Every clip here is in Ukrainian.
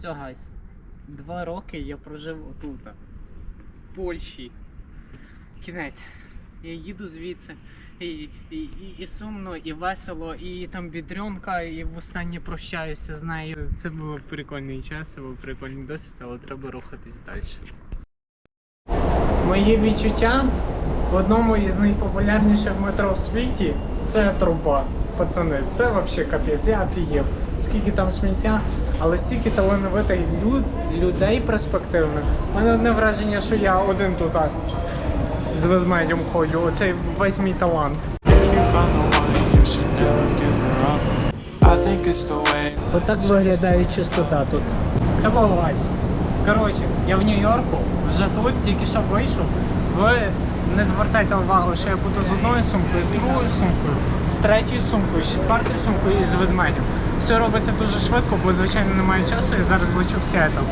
Все, гайс. Два роки я прожив отут. В Польщі. Кінець. Я їду звідси. І, і, і, і сумно, і весело, і там бідрюнка, і востаннє прощаюся з нею. Це був прикольний час, це був прикольний досвід, але треба рухатись далі. Мої відчуття в одному із найпопулярніших метро в світі це труба. Пацани, це взагалі капець, я офігів. Скільки там сміття, але стільки талановитих люд, людей перспективних. У мене одне враження, що я один тут так, з ведмедем ходжу. Оцей весь мій талант. Отак виглядає чистота тут. Guys. Коротше, я в Нью-Йорку, вже тут, тільки що вийшов. Ви не звертайте увагу, що я буду з одною сумкою, з другою сумкою, з третьою сумкою, з четвертою сумкою і з ведмедем. Все робиться дуже швидко, бо звичайно немає часу, я зараз лечу в Сіетл.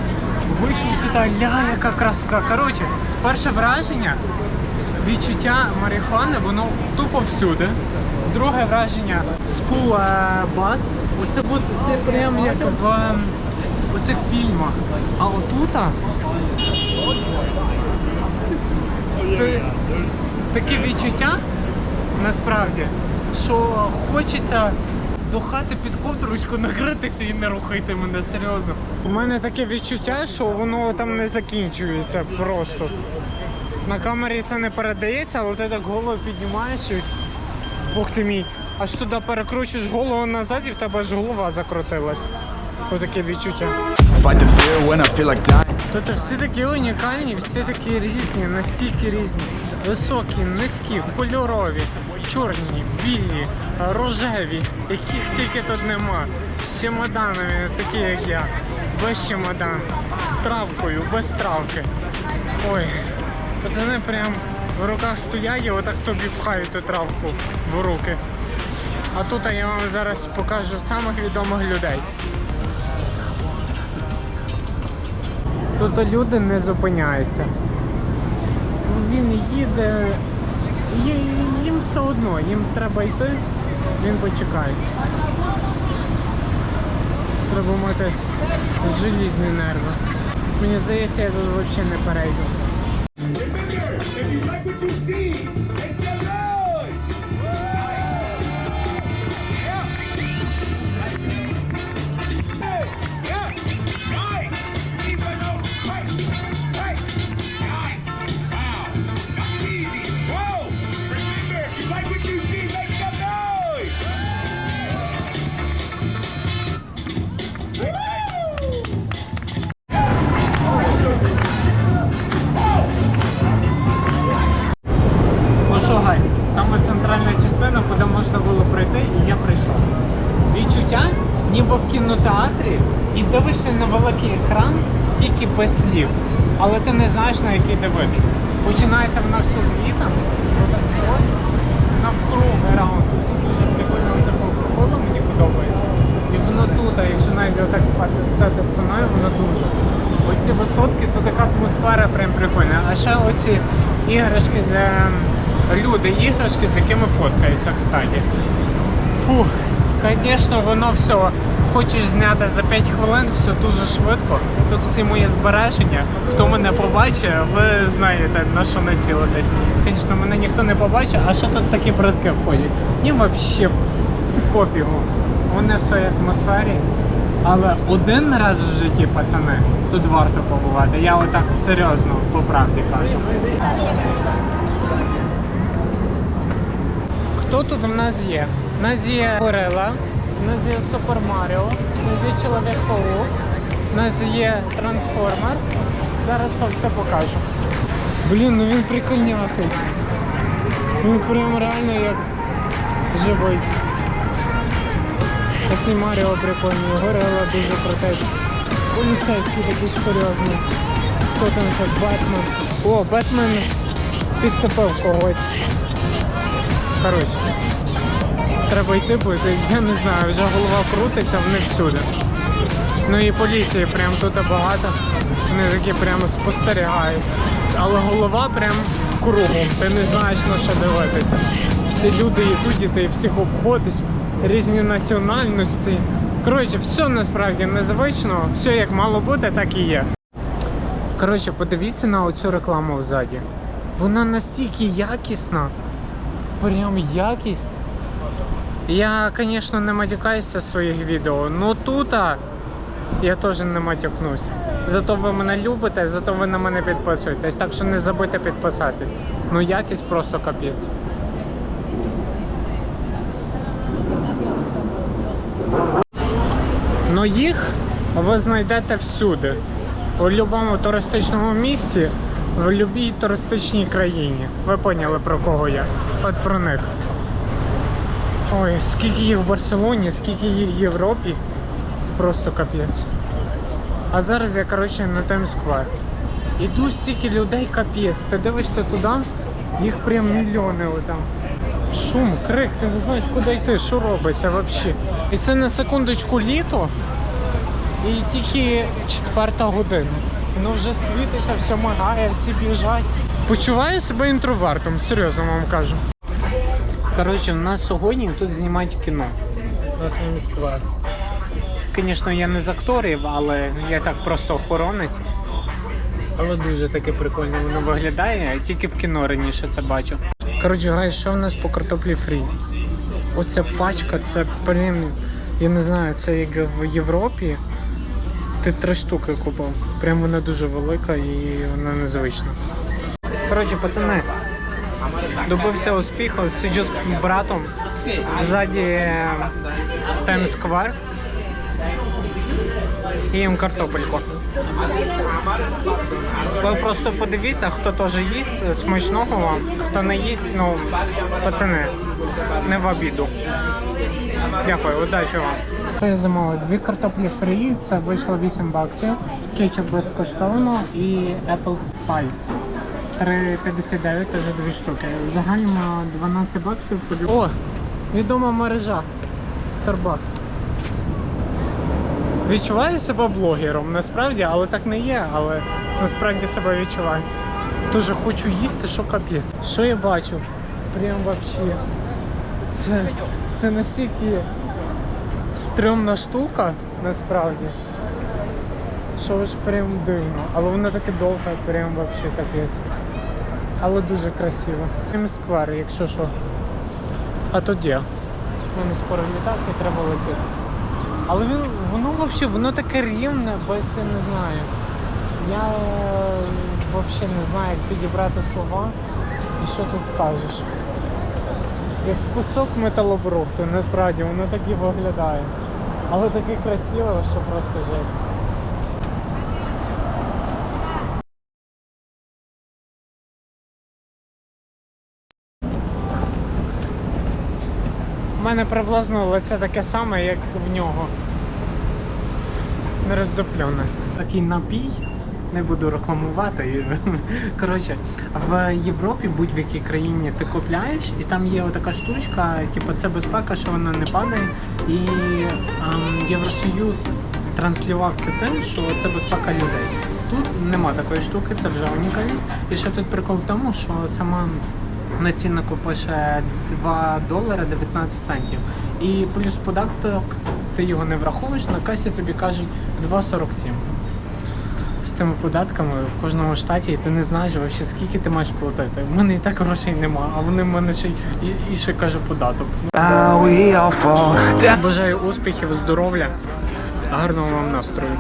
Вийшов сюди, ля, яка красота. Коротше, перше враження, відчуття марихуани, воно тупо всюди. Друге враження School е, Bus. Оце от, це прям як в ем, оцих фільмах. А отута ти- таке відчуття насправді, що хочеться до хати під ковдручку накритися і не рухайте мене серйозно. У мене таке відчуття, що воно там не закінчується просто. На камері це не передається, але ти так голову піднімаєш і Бог ти мій. Аж туди перекручуєш голову назад і в тебе аж голова закрутилась. Отаке відчуття. Fight the fear when I feel like dying. Тут всі такі унікальні, всі такі різні, настільки різні. Високі, низькі, кольорові, чорні, білі, рожеві, яких тільки тут нема. З чемоданами, такі як я. Без чемодан, з травкою, без травки. Ой, пацани прям в руках стоять і отак собі пхають ту травку в руки. А тут я вам зараз покажу самих відомих людей. Тут люди не зупиняються. Він їде, їм все одно, їм треба йти, він почекає. Треба мати желізні нерви. Мені здається, я тут взагалі не перейду. Кінотеатрі, і дивишся на великий екран тільки без слів. Але ти не знаєш на який дивитись. Починається воно все звіта, навкруги раунд. Дуже прикольно це коло мені подобається. І воно тут, а якщо навіть отак спати стати спиною, воно дуже. Оці висотки, то така атмосфера прям прикольна. А ще оці іграшки, де люди, іграшки, з якими фоткаються, кстати. Фух, звісно, воно все. Хочеш зняти за 5 хвилин, все дуже швидко. Тут всі мої збереження. Хто мене побачить, ви знаєте на що націлитись. Звісно, мене ніхто не побачить, а ще тут такі братки входять. Їм взагалі пофігу. Вони в своїй атмосфері. Але один раз в житті, пацани, тут варто побувати. Я отак серйозно по правді кажу. Хто тут в нас є? У нас є Горила, у нас є Супер Маріо, у нас є Чоловік Паук, у нас є Трансформер. Зараз то все покажу. Блін, ну він прикольняхий. Він прям реально як живий. Оцей Маріо прикольний, Горила дуже крутий. Поліцейський такий серйозний. Хто там ще? Бетмен. О, Бетмен підцепив когось. Коротше, треба йти, бо я не знаю, вже голова крутиться, вони всюди. Ну і поліції прям тут багато. Вони такі прямо спостерігають. Але голова прям кругом, ти не знаєш на що дивитися. Всі люди йдуть, і ти всіх обходиш, різні національності, Коротше, все насправді незвично, все як мало бути, так і є. Коротше, подивіться на оцю рекламу ззаді. Вона настільки якісна. Прям якість. Я, звісно, не матюкаюся в своїх відео, але тут я теж не матюкнусь. Зато ви мене любите, зато ви на мене підписуєтесь. Так що не забудьте підписатись. Ну якість просто капець. Ну їх ви знайдете всюди. У будь-якому туристичному місті, в будь-якій туристичній країні. Ви поняли про кого я? От про них. Ой, скільки їх в Барселоні, скільки їх в Європі. Це просто капець. А зараз я, коротше, на Таймс-сквер. Іду стільки людей капець. Ти дивишся туди, їх прям мільйони отам. Шум, крик, ти не знаєш, куди йти, що робиться взагалі. І це на секундочку літо. І тільки четверта година. Воно вже світиться, все мигає, всі біжать. Почуваю себе інтровертом, серйозно вам кажу. Коротше, в нас сьогодні тут знімають кіно Таймс-сквер. Звісно, я не з акторів, але я так просто охоронець. Але дуже таке прикольно воно виглядає. Я тільки в кіно раніше це бачу. Коротше, гай, що в нас по картоплі фрі? Оця пачка, це блін, я не знаю, це як в Європі. Ти три штуки купив. Прям вона дуже велика і вона незвична. Коротше, пацани, добився успіху, сиджу з братом ззаді Таймс Сквер. І їм картопельку. Ви просто подивіться, хто теж їсть смачного вам, хто не їсть, ну, пацани, не в обіду. Дякую, удачі вам. Я замовив дві картоплі фрі, це вийшло 8 баксів, кетчуп безкоштовно і Apple Pie. 3,59 теж дві штуки. Загально 12 баксів. О, відома мережа Starbucks. Відчуваю себе блогером, насправді, але так не є, але насправді себе відчуваю. Дуже хочу їсти, що капець. Що я бачу? Прям вообще. Це, це настільки стрьомна штука, насправді. Що ж прям дивно. Але вона таке довга, прям вообще капець. Але дуже красиво. Сквер, якщо що. А то де? У мене скоро літати, треба летіти. Але він, воно взагалі, воно таке рівне, без я не знаю. Я взагалі не знаю, як підібрати слова і що тут скажеш. Як кусок металобрухту, насправді воно так і виглядає. Але таке красиво, що просто жесть. У мене приблизно лице таке саме, як в нього. Не роздоплене. Такий напій. Не буду рекламувати. Коротше, в Європі, будь-в якій країні ти купляєш, і там є така штучка, типу це безпека, що вона не падає. І ем, Євросоюз транслював це тим, що це безпека людей. Тут нема такої штуки, це вже унікальність. І ще тут прикол в тому, що сама на ціннику пише 2 долари 19 центів. І плюс податок ти його не враховуєш, на касі тобі кажуть 2,47. З тими податками в кожному штаті і ти не знаєш взагалі, скільки ти маєш платити. У мене і так грошей нема, а вони в мене ще й і, і ще каже податок. Бажаю успіхів, здоров'я, гарного вам настрою.